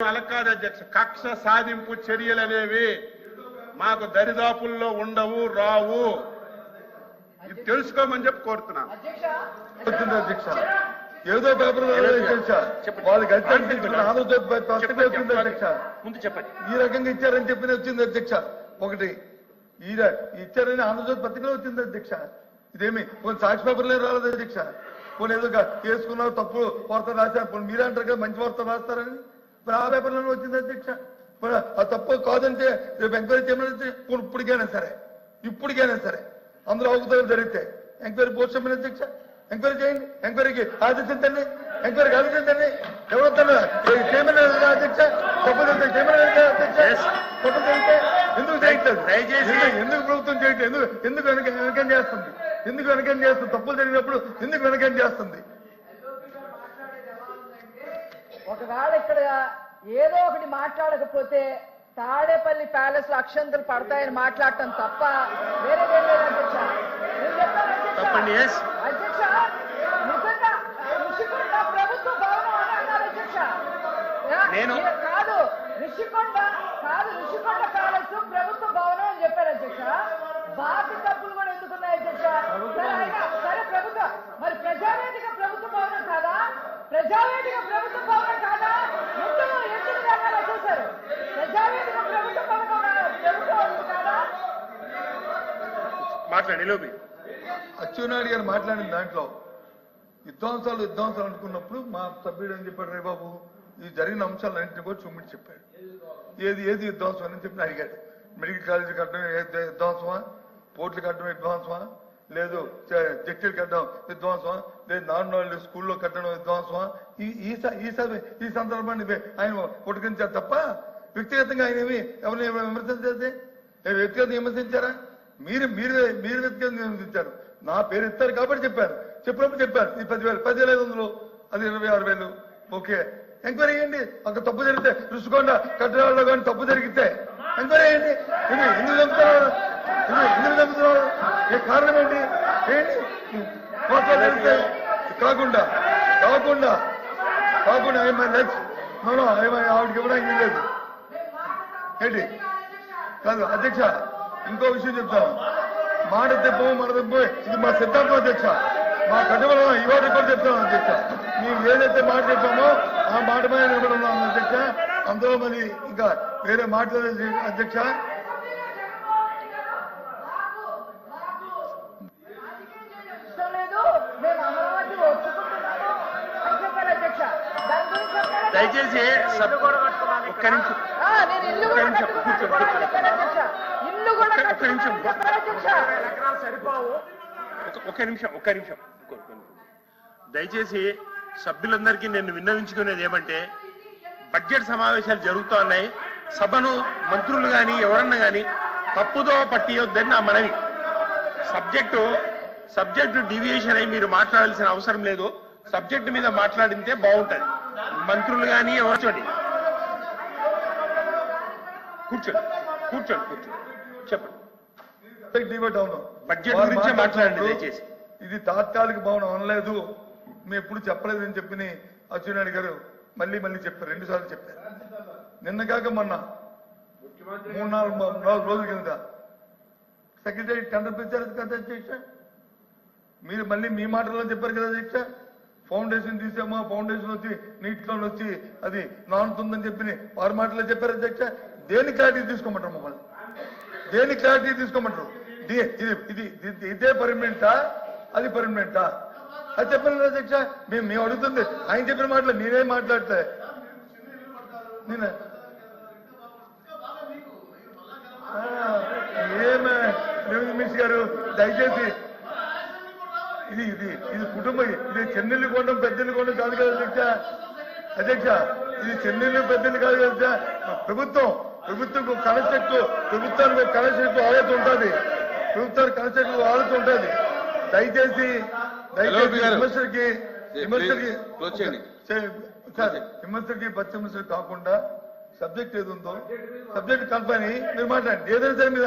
అలా కాదు అధ్యక్ష. కక్ష సాధింపు చర్యలు అనేవి మాకు దరిదాపుల్లో ఉండవు రావు. ఇది తెలుసుకోమని చెప్పి కోరుతున్నా. వచ్చింది అధ్యక్ష. ఏదో పేపర్ అధ్యక్ష. వాళ్ళకి అధ్యక్ష ఆంధ్రజ్యోతి పత్రిక వచ్చింది అధ్యక్ష. ముందు చెప్పండి. ఈ రకంగా ఇచ్చారని చెప్పి వచ్చింది అధ్యక్ష. ఒకటి ఈ ఇచ్చారని ఆంధ్రజ్యోతి పత్రికలో వచ్చింది అధ్యక్ష. ఇదేమి కొన్ని సాక్షి పేపర్లే రాలేదు అధ్యక్ష? కొన్ని ఏదో చేసుకున్నారు తప్పు వార్త రాశారు. మీరే అంటారు కదా మంచి వార్త రాస్తారని. మరి ఆ పేపర్లోనే వచ్చింది అధ్యక్ష. మరి ఆ తప్పు కాదంటే రేపు ఎంక్వైరీ చేయమని ఇప్పటికైనా సరే ఇప్పటికైనా సరే అందులో అవకతలు జరిగితే ఎంక్వైరీ పోస్ట్ చేయమని అధ్యక్ష. ఎంక్వైరీ చేయండి. ఎంక్వైరీకి ఆదేశించండి ఎంక్వైరీకి ఆదేశించండి ఎవరొద్దాను చేయమని అధ్యక్ష చేయమని చేయట్లేదు? దయచేసి- ఎందుకు ప్రభుత్వం చేయట్లేదు? ఎందుకు ఎందుకు వెనక వెనకం చేస్తుంది? ఎందుకు వెనకం చేస్తుంది? తప్పులు జరిగినప్పుడు ఎందుకు వెనకం చేస్తుంది? ఒకవేళ ఇక్కడ ఏదో ఒకటి మాట్లాడకపోతే తాడేపల్లి ప్యాలెస్లో అక్షంతలు పడతాయని మాట్లాడటం తప్ప అధ్యక్ష. నిజంగా ఋషికొండ ప్రభుత్వ భవనం అని అన్నారు అధ్యక్ష. యా, నేను- కాదు ఋషికొండ కాదు ఋషికొండ ప్యాలెస్ ప్రభుత్వ భవనం అని చెప్పారు అధ్యక్ష. బాకి తప్పులు కూడా ఎందుకున్నాయి అధ్యక్ష? సరే ప్రభుత్వ. మరి ప్రజావేదిక ప్రభుత్వ భవనం కాదా? ప్రజావేదిక ప్రభుత్వ భవనం కాదా ఎందుకు ఎందుకు దాన్ని అలా చేశారు ప్రజావేదిక ప్రభుత్వ భవనం ప్రభుత్వ భవనం కాదా మాట్లాడి లోబి అచ్చెన్నాయుడు గారు మాట్లాడిన దాంట్లో విధ్వంసాలు విధ్వంసాలు అనుకున్నప్పుడు మా సభ్యుడు ఏం చెప్పాడు రే బాబు? ఈ జరిగిన అంశాలన్నింటినీ కూడా చూపించి చెప్పాడు. ఏది ఏది విధ్వంసం అని చెప్పి అడిగాడు. మెడికల్ కాలేజీ కట్టడం విధ్వంసమా? పోర్టులు కట్టడం విద్వాంసమా లేదు చ- జడ్జీలు కట్టడం విధ్వంసమా? లేదు నాన్ నాలుగు స్కూల్లో కట్టడం విధ్వంసమా? ఈ ఈ స- ఈ ఈ సందర్భాన్ని ఆయన పుట్టుకించారు తప్ప వ్యక్తిగతంగా ఆయన ఏమి ఎవరిని విమర్శించేది వ్యక్తిగతంగా విమర్శించారా? మీరు మీరు మీరు వ్యక్తిగతంగా నా పేరు ఇస్తారు కాబట్టి చెప్పారు చెప్పినప్పుడు చెప్పారు ఈ పదివేలు పదివేల ఐదు వందలు అది ఇరవై ఆరు వేలు. ఓకే. ఎంక్వైరీ చేయండి. అక్కడ తప్పు జరిగితే రుసుకోండా. కట్టడాల్లో కానీ తప్పు జరిగితే ఎంక్వైరీ చేయండి. ఇది ఎందుకు చంపుతున్నారు? ఇది ఎందుకు చంపుతున్నారు? ఏ కారణం ఏంటి? ఏంటి? జరిగితే కాకుండా కాకుండా కాకుండా ఏమైనా నెక్స్ట్ ఏమైనా ఆవిడకి ఇవ్వడానికి లేదు. ఏంటి? కాదు అధ్యక్ష ఇంకో విషయం చెప్తాను. మాట తెప్పము మాట తెప్పము ఇది మా సిద్ధాంతం అధ్యక్ష. మా కట్టుబడి ఇవాళ కూడా చెప్తాను అధ్యక్ష. మేము ఏదైతే మాట చెప్పామో ఆ మాట మీద నిలబడి ఉన్నాం అధ్యక్ష. అందులో మరి ఇంకా వేరే మాట్లాడేది అధ్యక్ష. దయచేసి ఒక్క నిమిషం. కూడా ఒక్క నిమిషం, కూడా నిమిషం. ఒక- నిమిషం ఒక్క నిమిషం. దయచేసి సభ్యులందరికీ నేను విన్నవించుకునేది ఏమంటే బడ్జెట్ సమావేశాలు జరుగుతూ ఉన్నాయి. సభను మంత్రులు కానీ ఎవరన్నా కానీ తప్పుదో పట్టియొద్దని నా మనవి. సబ్జెక్టు సబ్జెక్టు డివియేషన్ అయి మీరు మాట్లాడాల్సిన అవసరం లేదు. సబ్జెక్టు మీద మాట్లాడితే బాగుంటది. మంత్రులు కానీ ఎవరు చూడండి. కూర్చోండి కూర్చోండి కూర్చోండి. చెప్పండి. డిబేట్ అవును బడ్జెట్ వారు గురించే మాట్లాడండి దయచేసి. ఇది తాత్కాలిక భవనం అనలేదు. మేము ఎప్పుడు చెప్పలేదు అని చెప్పి అచ్చెన్నాయుడు గారు మళ్ళీ మళ్ళీ చెప్పారు. రెండు సార్లు చెప్పారు. నిన్న కాక మొన్న. మూడు నాలుగు నాలుగు రోజుల కింద సెక్రటరీ టెండర్ పిలిచారు కదా అధ్యక్ష? మీరు మళ్ళీ మీ మాటల్లో చెప్పారు కదా అధ్యక్ష? ఫౌండేషన్ తీసామా? ఫౌండేషన్ వచ్చి నీట్ లోన్ వచ్చి అది నానుతుందని చెప్పి వారి మాటల్లో చెప్పారు అధ్యక్ష? దేని క్లారిటీ తీసుకోమంటారు మమ్మల్ని? దేని క్లారిటీ తీసుకోమంటారు? ది- ఇది ఇది ఇదే పర్మనెంటా అది పర్మనెంటా అది చెప్పండి అధ్యక్ష? మేము మేము అడుగుతుంది. ఆయన చెప్పిన మాటలు నేనేం మాట్లాడతా నేను ఆ, ఏమే? గారు దయచేసి. ఇది ఇది ఇది కుటుంబం ఇది చెన్నెల్లి కొండం పెద్దల్ని కొండం కాదు కదా అధ్యక్ష? అధ్యక్ష ఇది చెన్నెల్లి పెద్దల్ని కాదు కదా ప్రభుత్వం ప్రభుత్వం కనెక్ట్ ప్రభుత్వానికి కనెక్ట్ ఆలోచన ఉంటుంది. ప్రభుత్వానికి కనెక్ట్ ఆలోచన ఉంటుంది. దయచేసి. విమర్శలకి విమర్శలకి విమర్శలకి కాకుండా సబ్జెక్ట్ ఏది ఉందో సబ్జెక్ట్ అయ్యి మీరు మాట్లాడండి. ఏదైనా సరే మీద